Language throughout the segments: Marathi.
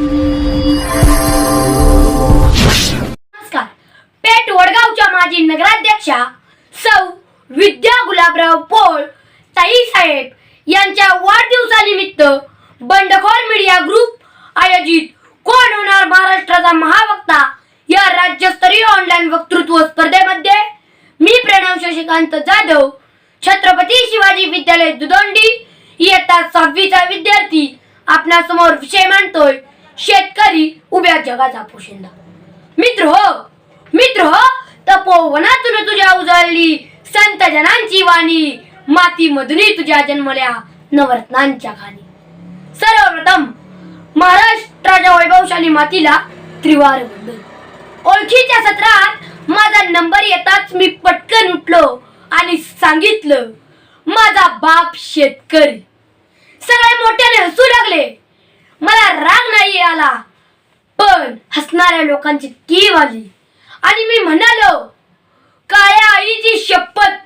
नमस्कार. पेठ वडगावच्या माजी नगराध्यक्षा सौ विद्या गुलाबराव पोळ ताई साहेब यांच्या वाढदिवसानिमित्त बंडखोर मीडिया ग्रुप आयोजित कोण होणार महाराष्ट्राचा महावक्ता या राज्यस्तरीय ऑनलाईन वक्तृत्व स्पर्धेमध्ये मी प्रणव शशिकांत जाधव छत्रपती शिवाजी विद्यालय दुदोंडी इयत्ता सहावीचा विद्यार्थी आपणासमोर विषय मांडतोय. शेतकरी उभ्या जगाचा पोशिंदा. मित्र हो मित्र हो तपोवनातून तुझ्या उजळली संत जनांची वाणी माती मधुनी तुझ्या जन्मल्या नवरत्नांच्या खाणी. सर्वप्रथम महाराष्ट्राच्या वैभवशाली मातीला त्रिवार ओळखीच्या सत्रात माझा नंबर येताच मी पटकन उठलो आणि सांगितलं माझा बाप शेतकरी. सगळे मोठ्याने हसू लागले. मला राग नाही आला. पण हसणाऱ्या लोकांची कीव आली. आणि मी म्हणालो काळ्या आईची शपथ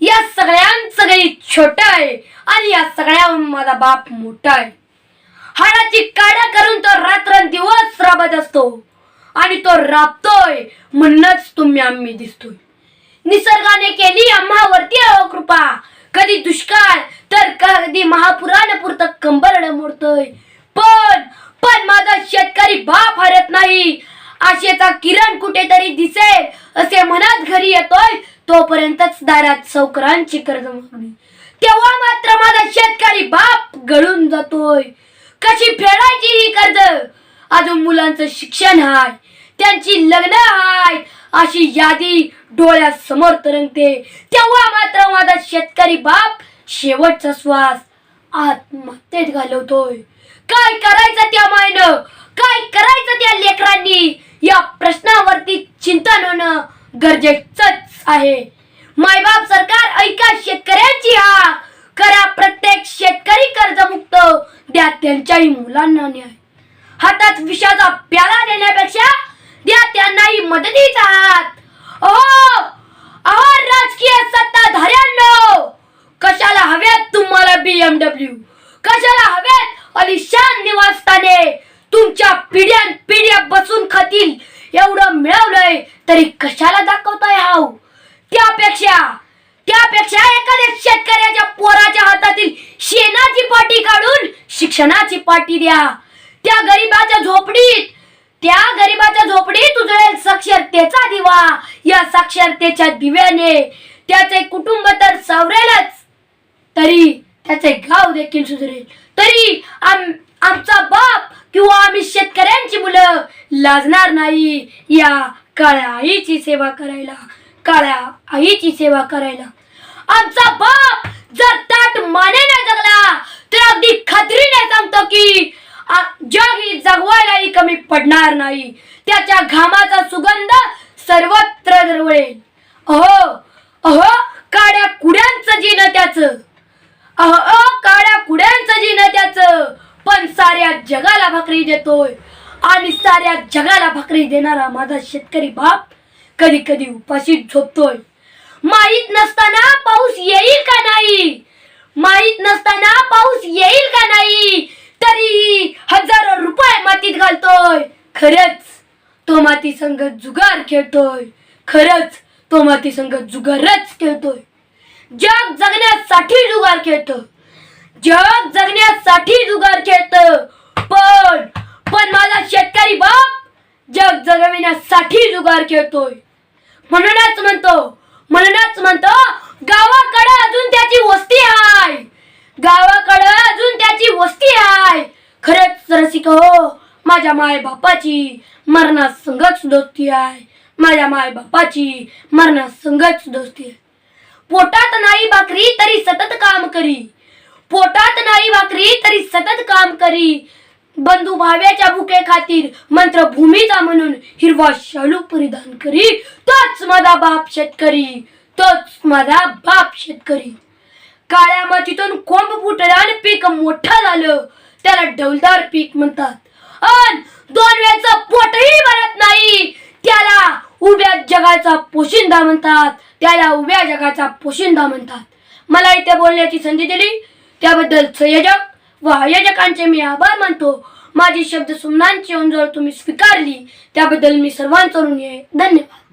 या सगळ्यां सगळी छोटा आहे आणि या सगळ्या माझा बाप मोठा आहे. हाडाची काड्या करून तो रात्रंदिवस राबत असतो आणि तो राबतोय म्हणूनच तुम्ही आम्ही दिसतोय. निसर्गाने केली आम्हावरती अहो कृपा. कधी दुष्काळ तर कधी महापुराने पुरतं कंबरड मोडतोय. पण पण माझा शेतकरी बाप हरत नाही. आशेचा किरण कुठेतरी दिसेल असे मनात घरी येतोय तोपर्यंतच दारात सौकरांची कर्ज मागणी. तेव्हा मात्र माझा शेतकरी बाप गळून जातोय. कशी फेडायची ही कर्ज? अजून मुलांचं शिक्षण हाय त्यांची लग्न हाय अशी यादी डोळ्यासमोर तरंगते. तेव्हा मात्र माझा शेतकरी बाप शेवटचा श्वास. आत्महत्येत घालवतोय. काय करायचं त्या मायनं? काय करायचं त्या लेकरांनी? या प्रश्नावरती चिंतन होणं गरजेचंच आहे. मायबाप सरकार ऐका शेतकऱ्यांची हा. करा प्रत्येक शेतकरी कर्जमुक्त. द्या त्यांच्याही मुलांना न्याय. हातात विषाचा प्याला देण्यापेक्षा द्या त्यांनाही मदतीचा हात. अहो अहो राजकीय सत्ताधाऱ्यांनो! कशाला हव्यात तुम्हाला बीएमडब्ल्यू कशाला हव्यात अलिशान निवासस्थाने तुमच्या पिढ्यान पिढ्या बसून खातील. एवढं मिळवलंय तरी कशाला दाखवताय हाव? त्यापेक्षा त्यापेक्षा एखाद्या शेतकऱ्याच्या पोराच्या हातातील शेणाची पाटी काढून शिक्षणाची पाटी द्या. त्या गरीबाच्या झोपडीत त्या गरीबाच्या झोपडीत उजळेल साक्षरतेचा दिवा. या साक्षरतेच्या दिव्याने त्याचे कुटुंब तर सावरेलच. त्याचे गाव देखील सुधरेल. तरी आम आमचा बाप किंवा आम्ही शेतकऱ्यांची मुलं लाजणार नाही. या काळ्या आईची सेवा करायला काळ्या आईची सेवा करायला. आमचा बाप जर ताट मानेने जगला तर अगदी खात्रीने सांगतो की जग ही जगवायलाही कमी पडणार नाही. त्याच्या घामाचा सुगंध सर्वत्र दरवळेल. अहो अहो काड्या कुड्यांचं जीन त्याचं. अहो काळ्या कुड्यांचं जीन त्याच पण साऱ्या जगाला भाकरी देतोय. आणि साऱ्या जगाला भाकरी देणारा माझा शेतकरी बाप कधी कधी उपाशी झोपतोय. माहीत नसताना पाऊस येईल का नाही? माहीत नसताना पाऊस येईल का नाही? तरी हजारो रुपये मातीत घालतोय. खरंच तो माती संघ जुगार खेळतोय. खरंच तो माती संघ जुगारच खेळतोय. जग जगण्यासाठी जुगार खेळत. जग जगण्यासाठी जुगार खेळत. पण पण माझा शेतकरी बाप जग जगविण्यासाठी जुगार खेळतोय. म्हणूनच म्हणतो म्हणूनच म्हणतो गावाकडे अजून त्याची वस्ती हाय. गावाकडे अजून त्याची वस्ती आहे खरंच रसिक हो माझ्या माय बापाची मरणात संगत दोस्ती आहे माझ्या माय बापाची मरणात संगत दोस्ती आहे पोटात नाही भाकरी तरी सतत काम करी. पोटात नाही भाकरी तरी सतत काम करी. बंधू भाव्याच्या भुके खातीर मंत्र भूमीचा म्हणून हिरवा शालू परिधान करी. तोच माझा बाप शेतकरी तोच माझा बाप शेतकरी. काळ्या मातीतून कोंब फुटलं आणि पीक मोठं झालं. त्याला डौलदार पीक म्हणतात. अन दोन वेळचं पोटही भरत नाही. त्याला उभ्या जगाचा पोशिंदा म्हणतात. त्याला उभ्या जगाचा पोशिंदा म्हणतात. मला इथे बोलण्याची संधी दिली. त्याबद्दल संयोजक व आयोजकांचे मी आभार मानतो. माझी शब्द सुमनांची ओंजळ तुम्ही स्वीकारली. त्याबद्दल मी सर्वांचा ऋणी आहे. धन्यवाद.